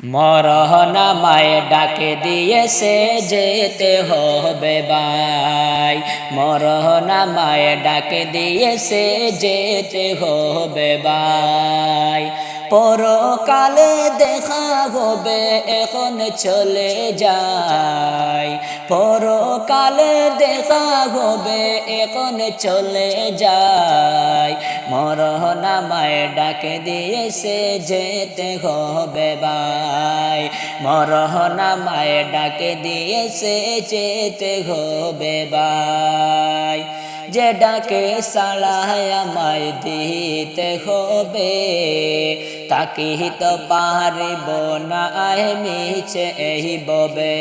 মরহনা মায় ডাকে দিয়েছে যেতে হবে বাই মরহনা মায় ডাকে দিয়েছে যেতে হবে বাই পরকালে দেখা হবে, এখন চলে যায় পরকালে দেখা হবে, এখন চলে যায় মরহনা মায়ে ডাকে দিয়েছে যেতে হবে বাই মরহনা মায়ে ডাকে দিয়েছে যেতে হবে বাই যে ডাকে সালায় আমায় দিতে হবে তাকে তো পারিব না মিছে এই ববে।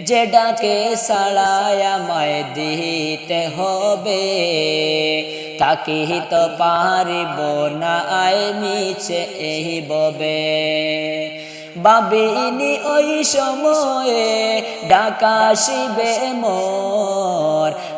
যে ডাকে সালায় দিতে হবে তাকে তো পারিব না মিছে এই ববে। বাবিনি ওই সময়ে ডাকা শিবে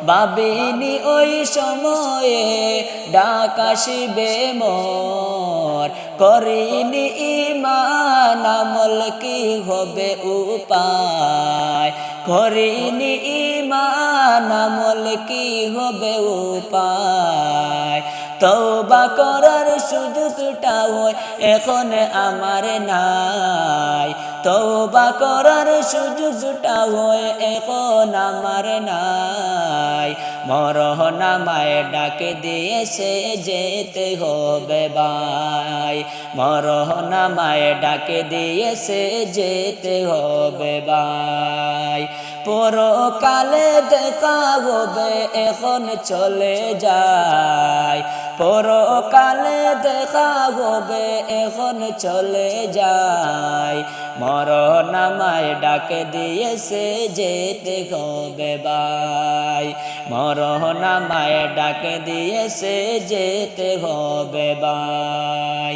বাবিনি ওই সময়ে ডাকা শিবে মোর। করিনি ইমান আমল কি হবে উপায়? করিনি ইমান আমল কি হবে উপায়? তৌবা করার সুযোগটা হয় এখন আমার নাই। তৌবা করার সুযোগটা হয় এখন আমার নাই। মরহনা মায়ে ডাকে দিয়েছে যেতে হবে বাই মরহনা মায়ে ডাকে দিয়েছে যেতে হবে বাই পরকালে দেখা হবে, এখন চলে যায়। পরকালে দেখা হবে, এখন চলে যায়। মরণামায় ডাকে দিয়েছে যেতে হবে বাই মরণামায় ডাকে দিয়েছে যেতে হবে বাই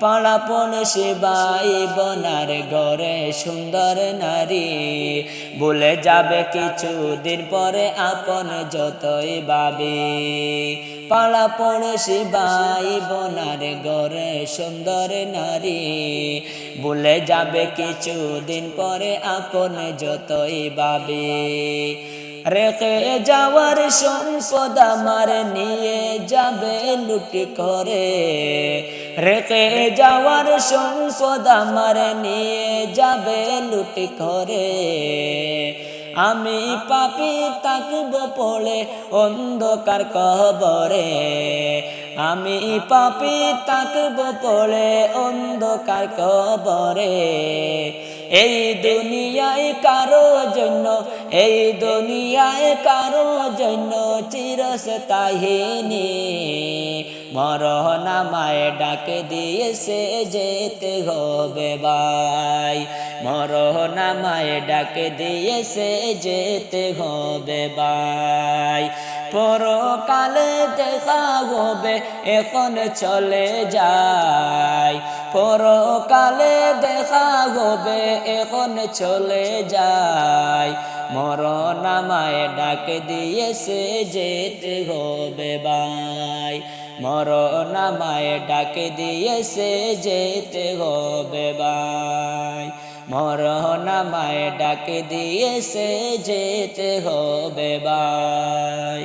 পাড়াপন সেবাই বনার ঘরে সুন্দর নারী। বলে যাবে কিছু দিন পরে আপন যতই বাবে পাড়াপন সেবাই বনার ঘরে সুন্দর নারী। বলে যাবে কিছু দিন পরে আপন যতই বাবে রেখে যাওয়ার সম্পদ আমার নিয়ে যাবে লুটি করে। রেখে যাওয়ার সম্পদ আমার নিয়ে যাবে লুটি করে। আমি পাপি তাকব পড়ে অন্ধকার কবরে। আমি পাপি তাকব পড়ে অন্ধকার কবরে। এই দুনিয়ায় কারও জন্য, এই দুনিয়ায় কারও জন্য চিরস্থায়িনী। মরহনা মায়ে ডাকে দিয়েছে যেতে হবে বাই মরহনা মায়ে ডাকে দিয়েছে যেতে হবে বাই। পরকালে দেখা হবে, এখন চলে যায় পরকালে দেখা হবে, এখন চলে যায় মরণামায় ডাকে দিয়েছে যেতে হবে বাই। মরণামায় ডাকে দিয়েছে যেতে হবে বাই। মরণামায় ডাকে দিয়েছে যেতে হবে বাই